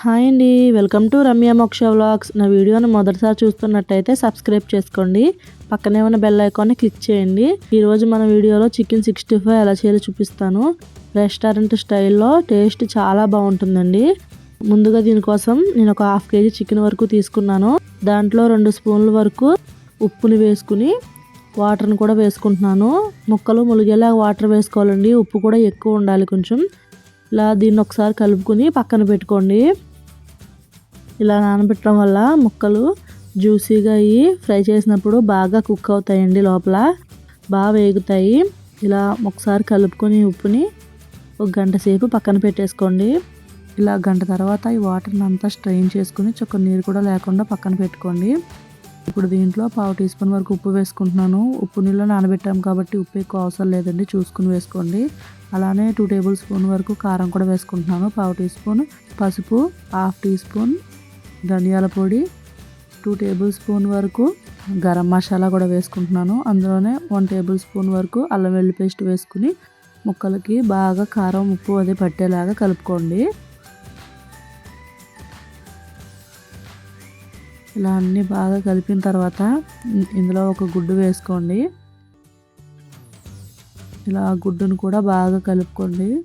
Hi అండి. Welcome to Ramya మోక్ష vlogs. నా వీడియోని మొదటిసారి చూస్తున్నట్టయితే సబ్స్క్రైబ్ చేసుకోండి. పక్కనే ఉన్న బెల్ ఐకాన్ని క్లిక్ చేయండి. ఈరోజు మన వీడియోలో చికెన్ సిక్స్టీ ఫైవ్ ఎలా చేయాలో చూపిస్తాను. రెస్టారెంట్ స్టైల్లో టేస్ట్ చాలా బాగుంటుందండి. ముందుగా దీనికోసం నేను ఒక హాఫ్ కేజీ చికెన్ వరకు తీసుకున్నాను. దాంట్లో రెండు స్పూన్ల వరకు ఉప్పుని వేసుకుని వాటర్ని కూడా వేసుకుంటున్నాను. ముక్కలు ములిగేలా వాటర్ వేసుకోవాలండి. ఉప్పు కూడా ఎక్కువ ఉండాలి కొంచెం. ఇలా దీన్ని ఒకసారి కలుపుకుని పక్కన పెట్టుకోండి. ఇలా నానబెట్టడం వల్ల ముక్కలు జ్యూసీగా అయ్యి ఫ్రై చేసినప్పుడు బాగా కుక్ అవుతాయండి లోపల. బాగా వేగుతాయి. ఇలా ఒకసారి కలుపుకొని ఉప్పుని ఒక గంట సేపు పక్కన పెట్టేసుకోండి. ఇలా గంట తర్వాత ఈ వాటర్ని అంతా స్ట్రెయిన్ చేసుకుని చొక్క నీరు కూడా లేకుండా పక్కన పెట్టుకోండి. ఇప్పుడు దీంట్లో పావు టీ స్పూన్ వరకు ఉప్పు వేసుకుంటున్నాను. ఉప్పు నీళ్ళు నానబెట్టాము కాబట్టి ఉప్పు ఎక్కువ అవసరం లేదండి. చూసుకుని వేసుకోండి. అలానే టూ టేబుల్ స్పూన్ వరకు కారం కూడా వేసుకుంటున్నాను. పావు టీ స్పూన్ పసుపు హాఫ్ టీ స్పూన్ ధనియాల పొడి టూ టేబుల్ స్పూన్ వరకు గరం మసాలా కూడా వేసుకుంటున్నాను. అందులోనే వన్ టేబుల్ స్పూన్ వరకు అల్లం వెల్లి పేస్ట్ వేసుకుని ముక్కలకి బాగా కారం ఉప్పు అది పట్టేలాగా కలుపుకోండి. ఇలా అన్నీ బాగా కలిపిన తర్వాత ఇందులో ఒక గుడ్డు వేసుకోండి. ఇలా గుడ్డును కూడా బాగా కలుపుకోండి.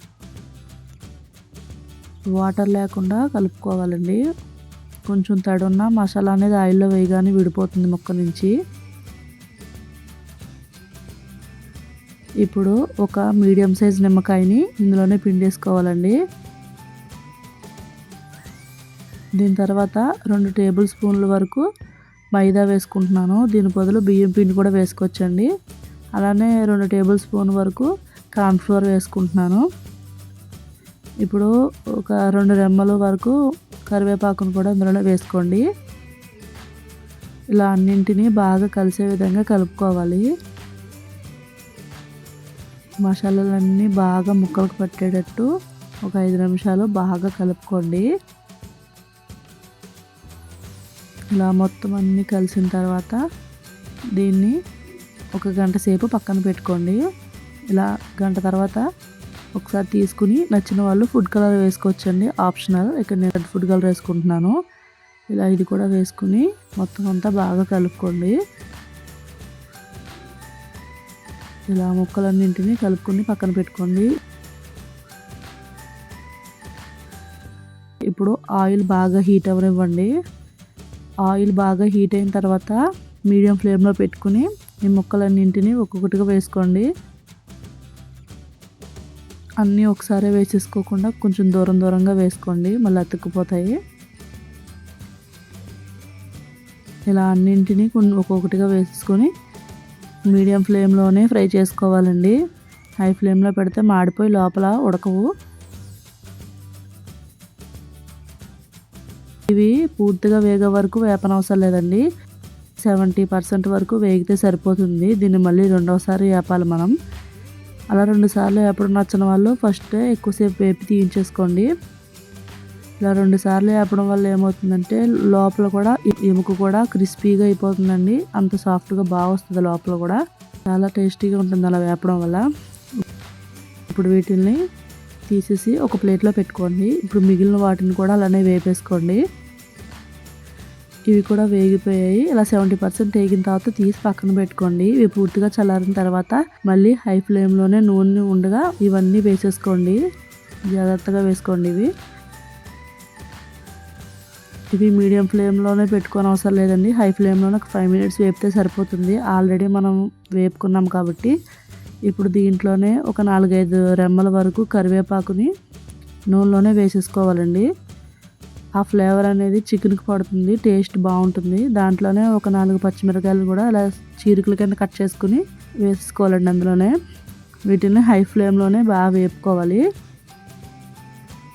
వాటర్ లేకుండా కలుపుకోవాలండి. కొంచెం తడున్న మసాలా అనేది ఆయిల్లో వేయగానే విడిపోతుంది ముక్క నుంచి. ఇప్పుడు ఒక మీడియం సైజ్ నిమ్మకాయని ఇందులోనే పిండేసుకోవాలండి. దీని తర్వాత రెండు టేబుల్ స్పూన్ల వరకు మైదా వేసుకుంటున్నాను. దీని బదులు బియ్యం పిండి కూడా వేసుకోవచ్చండి. అలానే రెండు టేబుల్ స్పూన్ వరకు కార్న్ఫ్లోర్ వేసుకుంటున్నాను. ఇప్పుడు ఒక రెండు రెమ్మల వరకు కరివేపాకును కూడా ఇందులో వేసుకోండి. ఇలా అన్నింటినీ బాగా కలిసే విధంగా కలుపుకోవాలి. మసాలాలన్నీ బాగా ముక్కలకు పట్టేటట్టు ఒక ఐదు నిమిషాలు బాగా కలుపుకోండి. ఇలా మొత్తం అన్నీ కలిసిన తర్వాత దీన్ని ఒక గంట సేపు పక్కన పెట్టుకోండి. ఇలా గంట తర్వాత ఒకసారి తీసుకుని నచ్చిన వాళ్ళు ఫుడ్ కలర్ వేసుకోవచ్చండి. ఆప్షనల్ ఇక్కడ నేను రెడ్ ఫుడ్ కలర్ వేసుకుంటున్నాను. ఇలా ఇది కూడా వేసుకుని మొత్తం అంతా బాగా కలుపుకోండి. ఇలా ముక్కలన్నింటినీ కలుపుకొని పక్కన పెట్టుకోండి. ఇప్పుడు ఆయిల్ బాగా హీట్ అవ్వనివ్వండి. ఆయిల్ బాగా హీట్ అయిన తర్వాత మీడియం ఫ్లేమ్లో పెట్టుకుని ఈ ముక్కలన్నింటినీ ఒక్కొక్కటిగా వేసుకోండి. అన్నీ ఒకసారి వేసేసుకోకుండా కొంచెం దూరం దూరంగా వేసుకోండి మళ్ళీ అతుక్కుపోతాయి. ఇలా అన్నింటినీ కొన్ని ఒక్కొక్కటిగా వేసుకొని మీడియం ఫ్లేమ్లోనే ఫ్రై చేసుకోవాలండి. హై ఫ్లేమ్లో పెడితే మాడిపోయి లోపల ఉడకవు. ఇవి పూర్తిగా వేగే వరకు వేపనవసరం లేదండి. సెవెంటీ పర్సెంట్ వరకు వేగితే సరిపోతుంది. దీన్ని మళ్ళీ రెండవసారి వేపాలి మనం. అలా రెండు సార్లు ఎప్పుడు నచ్చిన వాళ్ళు ఫస్ట్ ఎక్కువసేపు వేపి తీయించేసుకోండి. ఇలా రెండుసార్లు వేపడం వల్ల ఏమవుతుందంటే లోపల కూడా ఎముక కూడా క్రిస్పీగా అయిపోతుందండి. అంత సాఫ్ట్గా బాగా వస్తుంది లోపల కూడా. చాలా టేస్టీగా ఉంటుంది అలా వేపడం వల్ల. ఇప్పుడు వీటిని తీసేసి ఒక ప్లేట్లో పెట్టుకోండి. ఇప్పుడు మిగిలిన వాటిని కూడా అలానే వేపేసుకోండి. ఇవి కూడా వేగిపోయాయి. ఇలా సెవెంటీ పర్సెంట్ వేగిన తర్వాత తీసి పక్కన పెట్టుకోండి. ఇవి పూర్తిగా చల్లారిన తర్వాత మళ్ళీ హై ఫ్లేమ్లోనే నూనె ఉండగా ఇవన్నీ వేసేసుకోండి. జాగ్రత్తగా వేసుకోండి ఇవి. ఇవి మీడియం ఫ్లేమ్లోనే పెట్టుకోని అవసరం లేదండి. హై ఫ్లేమ్లోనే ఒక ఫైవ్ మినిట్స్ వేపితే సరిపోతుంది. ఆల్రెడీ మనం వేపుకున్నాం కాబట్టి ఇప్పుడు దీంట్లోనే ఒక నాలుగైదు రెమ్మల వరకు కరివేపాకుని నూనెలోనే వేసేసుకోవాలండి. ఆ ఫ్లేవర్ అనేది చికెన్కి పడుతుంది టేస్ట్ బాగుంటుంది. దాంట్లోనే ఒక నాలుగు పచ్చిమిరకాయలు కూడా అలా చీరికల కింద కట్ చేసుకుని వేసుకోవాలండి అందులోనే. వీటిని హై ఫ్లేమ్లోనే బాగా వేపుకోవాలి.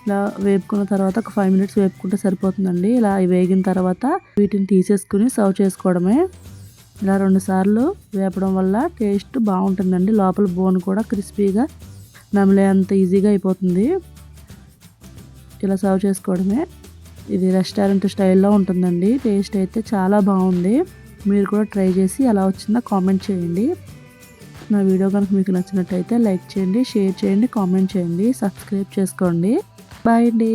ఇలా వేపుకున్న తర్వాత ఒక ఫైవ్ మినిట్స్ వేపుకుంటే సరిపోతుందండి. ఇలా వేగిన తర్వాత వీటిని తీసేసుకుని సర్వ్ చేసుకోవడమే. ఇలా రెండు సార్లు వేపడం వల్ల టేస్ట్ బాగుంటుందండి. లోపల బోన్ కూడా క్రిస్పీగా నమిలే అంత ఈజీగా అయిపోతుంది. ఇలా సర్వ్ చేసుకోవడమే. ఇది రెస్టారెంట్ స్టైల్లో ఉంటుందండి. టేస్ట్ అయితే చాలా బాగుంది. మీరు కూడా ట్రై చేసి ఎలా వచ్చిందో కామెంట్ చేయండి. నా వీడియో కనుక మీకు నచ్చినట్టయితే లైక్ చేయండి షేర్ చేయండి కామెంట్ చేయండి సబ్స్క్రైబ్ చేసుకోండి. బాయ్ అండి.